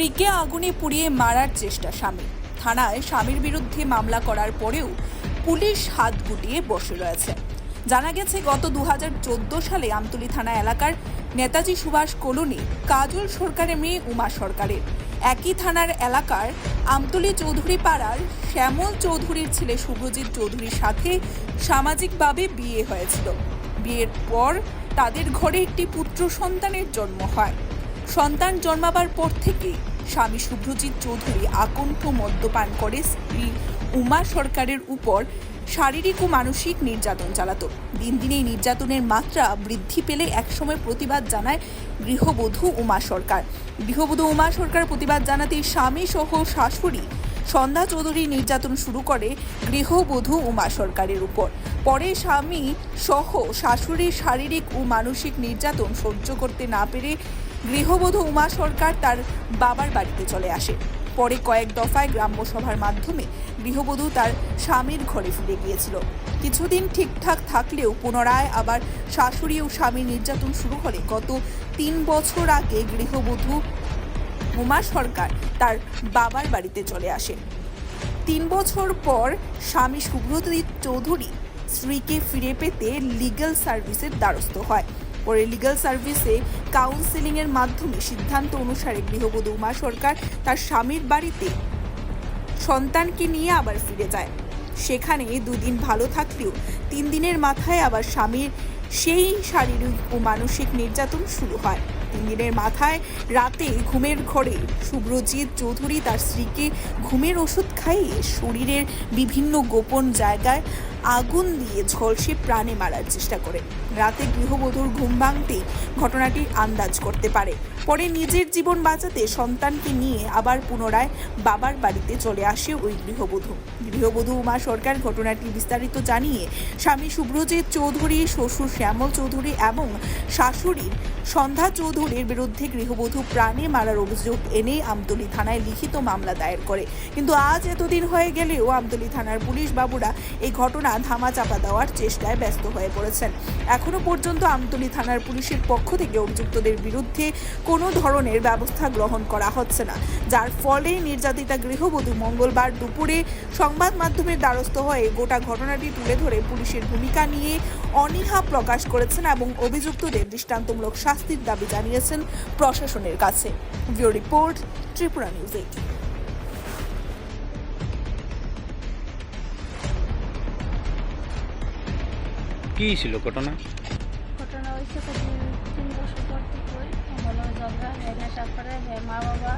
স্ত্রীকে আগুনে পুড়িয়ে মারার চেষ্টা স্বামী থানায় স্বামীর বিরুদ্ধে মামলা করার পরেও পুলিশ হাত গুটিয়ে বসে রয়েছে। জানা গেছে, গত দু হাজার চোদ্দ সালে আমতলী থানা এলাকার নেতাজি সুভাষ কলোনি কাজল সরকারের মেয়ে উমা সরকারের। একই থানার এলাকার আমতলী চৌধুরী পাড়ার শ্যামল চৌধুরীর ছেলে শুভজিৎ চৌধুরীর সাথে সামাজিকভাবে বিয়ে হয়েছিল। বিয়ের পর তাদের ঘরে একটি পুত্র সন্তানের জন্ম হয়। সন্তান জন্মাবার পর থেকে স্বামী শুভ্রজিৎ চৌধুরী আকণ্ঠ মদ্যপান করে স্ত্রী উমা সরকারের উপর শারীরিক ও মানসিক নির্যাতন চালাতো। দিন দিন এই নির্যাতনের মাত্রা বৃদ্ধি পেলে একসময় প্রতিবাদ জানায় গৃহবধূ উমা সরকার। গৃহবধূ উমা সরকার প্রতিবাদ জানাতেই স্বামী সহ শাশুড়ি সন্ধ্যা চৌধুরী নির্যাতন শুরু করে গৃহবধূ উমা সরকারের উপর। পরে স্বামী সহ শাশুড়ির শারীরিক ও মানসিক নির্যাতন সহ্য করতে না পেরে গৃহবধূ উমা সরকার তার বাবার বাড়িতে চলে আসে। পরে কয়েক দফায় গ্রাম্য সভার মাধ্যমে গৃহবধূ তার স্বামীর ঘরে ফিরে গিয়েছিল। কিছুদিন ঠিকঠাক থাকলেও পুনরায় আবার শাশুড়ি ও স্বামী নির্যাতন শুরু করে গত তিন বছর আগে গৃহবধূ উমা সরকার তার বাবার বাড়িতে চলে আসে। তিন বছর পর স্বামী সুব্রতজিৎ চৌধুরী স্ত্রীকে ফিরে পেতে লিগ্যাল সার্ভিসের দ্বারস্থ হয়। পরে লিগাল সার্ভিসে কাউন্সেলিংয়ের মাধ্যমে সিদ্ধান্ত অনুসারে গৃহবধূ উমা সরকার তার স্বামীর বাড়িতে সন্তানকে নিয়ে আবার ফিরে যায়। সেখানে দুদিন ভালো থাকলেও তিন দিনের মাথায় আবার স্বামীর সেই শারীরিক ও মানসিক নির্যাতন শুরু হয়। তিন দিনের মাথায় রাতে ঘুমের ঘরে। শুভ্রজিৎ চৌধুরী তার স্ত্রীকে ঘুমের ওষুধ খাইয়ে শরীরের বিভিন্ন গোপন জায়গায় আগুন দিয়ে ঝলসে প্রাণে মারার চেষ্টা করে। রাতে গৃহবধূর ঘুম ভাঙতেই ঘটনাটির আন্দাজ করতে পারে। পরে নিজের জীবন বাঁচাতে সন্তানকে নিয়ে আবার পুনরায় বাবার বাড়িতে চলে আসে ওই গৃহবধূ। গৃহবধূ উমা সরকার ঘটনাটি বিস্তারিত জানিয়ে স্বামী শুভ্রজিৎ চৌধুরী, শ্বশুর শ্যামল চৌধুরী এবং শাশুড়ির সন্ধ্যা চৌধুরীর বিরুদ্ধে গৃহবধূ প্রাণে মারার অভিযোগ এনে আমতলী থানায় লিখিত মামলা দায়ের করে। কিন্তু আজ এতদিন হয়ে গেলেও আমতলী থানার পুলিশ বাবুরা এই ঘটনা ধামাচাপা দেওয়ার চেষ্টায় ব্যস্ত হয়ে পড়েছেন। এখনও পর্যন্ত আমতলী থানার পুলিশের পক্ষ থেকে অভিযুক্তদের বিরুদ্ধে কোনো ধরনের ব্যবস্থা গ্রহণ করা হচ্ছে না। যার ফলে নির্যাতিতা গৃহবধূ মঙ্গলবার দুপুরে সংবাদ মাধ্যমের দ্বারস্থ হয়ে গোটা ঘটনাটি তুলে ধরে পুলিশের ভূমিকা নিয়ে অনীহা প্রকাশ করেছেন এবং অভিযুক্তদের দৃষ্টান্তমূলক শাস্তির দাবি জানিয়েছেন প্রশাসনের কাছে। VO report Tripura news eighteen কি ছিল ঘটনা? ঘটনা হয়েছে তিন বছর পর থেকে হলো ঝগড়া হ্যাঁ নেশা করে হ্যাঁ মা বাবা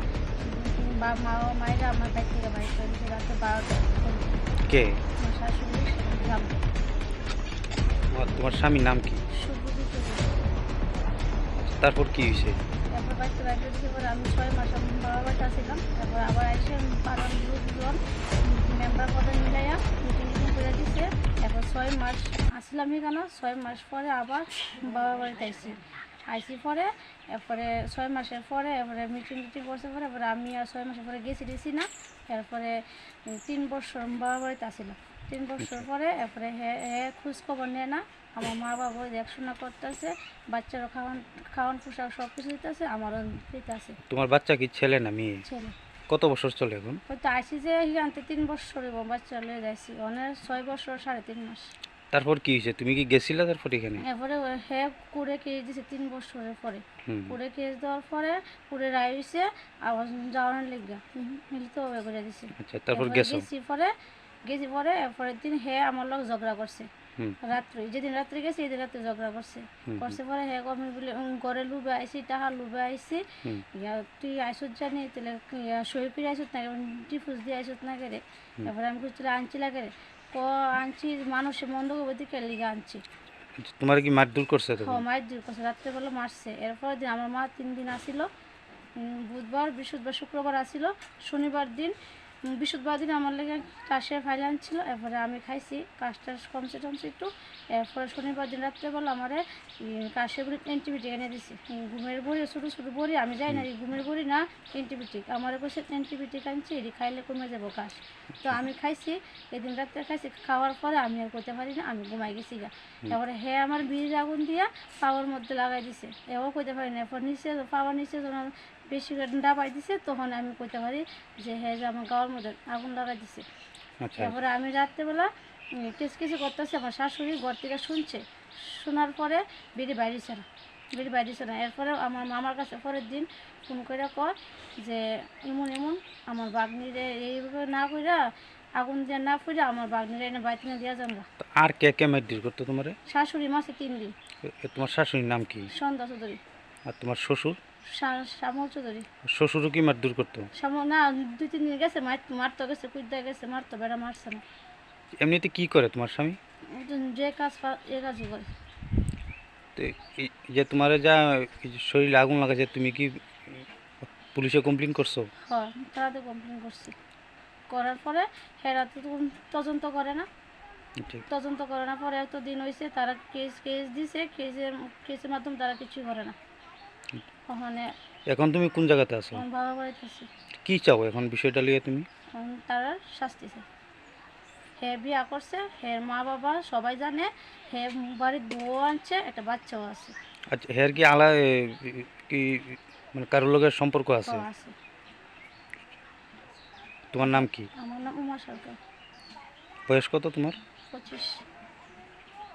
বা মা ও মায়েরা আমার বাড়ি থেকে বাড়ি করে রাতে বারোটা কে? শাশুড়ি তোমার স্বামীর নাম কি? তারপর কি হয়েছে? আমি ছয় আবার মেম্বার মিটিং করে দিছে। তারপর ছয় মাস আসলাম ছয় মাস পরে আবার বাবা পরে, এরপরে ছয় মাসের পরে, এরপরে মিটিং মিটিং করছে পরে আমি আর ছয় মাসের পরে গেছি দিছি না। এরপরে তিন বছর বাবা বাড়িতে আসছিলাম তিন বছর পরে, এরপরে হে হে খোঁজ খবর নেয় না। আমার মা বাবা দেখাশোনা করতেছে বাচ্চারও খাওয়ান খাওয়ান পোশাক সব কিছু দিতেছে আমারও দিতেছে। তোমার বাচ্চা কি ছেলে না মেয়ে? ছেলে। কত বছর চলে এখন? হয়তো আসি যে হিরানতে তিন বছর হইব বাচ্চা লয়ে যাইছি অনেক ছয় বছর সাড়ে তিন মাস। তারপর কি হয়েছে? তুমি কি গেছিলে তারপর এখানে? এরপরে হে কুড়ে কেস দিছে তিন বছরের পরে। কুড়ে কেস দেওয়ার পরে কুড়ে রায় হয়েছে আবার যাওয়ার লেগা মিলিত করে দিছে। আচ্ছা তারপর গেছো? পরে গেছি পরে এরপরের দিন হে আমার লোক ঝগড়া করছে। রাত্রে যেদিন রাত্রে গেছি এদিন রাত্রে ঝগড়া করছে। করছে পরে হে আমি বলে ঘরে লুবে আইসি টাহা লুবে আইসি তুই আইসত জানি তাহলে সই করে আইসত না ডিফুজ দিয়ে আইসত না করে? এবারে আমি কিছু আনছি লাগে ক আনছি মানুষের মন্দ করবে দিকে লিগে আনছি। তোমার কি মারধর করছে হ তখন মায়ের দূর করছে রাত্রেবেলা মারছে। এরপর দিন আমার মা তিন দিন আসিল। বুধবার বৃহস্পতিবার শুক্রবার আসিল। শনিবার দিন বৃহস্পতিবার দিন আমার লেগে কাশের ফাইল আনছিল। এরপরে আমি খাইছি। কাশটা কমছে টমছে একটু। এরপরে শনিবার দিন রাত্রেবেলা আমার কাশের বড়ি অ্যান্টিবায়োটিক এনে দিছি। ঘুমের বড়ি ছোটো ছোটো বড়ি আমি যাই না ঘুমের বড়ি না অ্যান্টিবায়োটিক আমার কাছে অ্যান্টিবায়োটিক আনছি এটি খাইলে কমে যাব কাশ। তো আমি খাইছি এদিন রাত্রে খাইছি। খাওয়ার পরে আমি আর করতে পারি না আমি ঘুমাই গেছি গা। তারপরে হে আমার বীজ আগুন দিয়া পাওয়ার মধ্যে লাগাই দিছে। এও কইতে পারি না এরপর নিচে পাওয়ার নিচে যখন বেশি করে ডাবাই দিছে তখন আমি কইতে পারি যে হ্যাঁ যে আমার গাঁয়ের মধ্যে আগুন লাগাই দিছে। আচ্ছা। তারপরে আমি রাত্রেবেলা কিছু কিছু করতেছি আমার শাশুড়ি ঘর থেকে শুনছে। শোনার পরে বাইরেছে না বাইরেছে না। এরপরে আমার মামার কাছে পরের দিন ফোন করে কয় যে এমন এমন আমার বাগনিরে এইভাবে না কইরা আগুন দিয়ে না ফুরে আমার বাগনিরে এনে বাইতে না দিয়া যান আর কে কে করতো তোমারে? শাশুড়ি মাসে তিন দিন। তোমার শাশুড়ির নাম কি? সন্ধ্যা চৌধুরী। আর তোমার শ্বশুর? শ্যামল চৌধুরী শ্বশুরও কি মারধর করতো? শ্যামল না দুই তিন দিন গেছে মার মারতে গেছে কুইদা গেছে মারতো বেড়া মারছে না। এমনিতে কি করে তোমার স্বামী? যে কাজ এ কাজই করে। তো যে তোমার যা শরীরে আগুন লাগাছে তুমি কি পুলিশে কমপ্লেন করছ? হয় তারাতে কমপ্লেন করছি। করার পরে হেরা তো তদন্ত করে না। তদন্ত করে না পরে এত দিন হয়েছে তারা কেস কেস দিছে কেসের কেসের মাধ্যমে তারা কিছুই করে না। ওখানে এখন তুমি কোন জায়গাতে আছো? আমার বাবা বাড়িতেছি কি চাও এখন বিষয়টা নিয়ে তুমি? তারা শাস্তি চাই হে বিয়া করছে হের মা বাবা সবাই জানে হে বাড়ির বউ আনছে একটা বাচ্চাও আছে। আচ্ছা হের কি আলা কি মানে কারোর লোকের সম্পর্ক আছে? আছে। তোমার নাম কি? আমার নাম উমা সরকার। বয়স কত তোমার? পঁচিশ।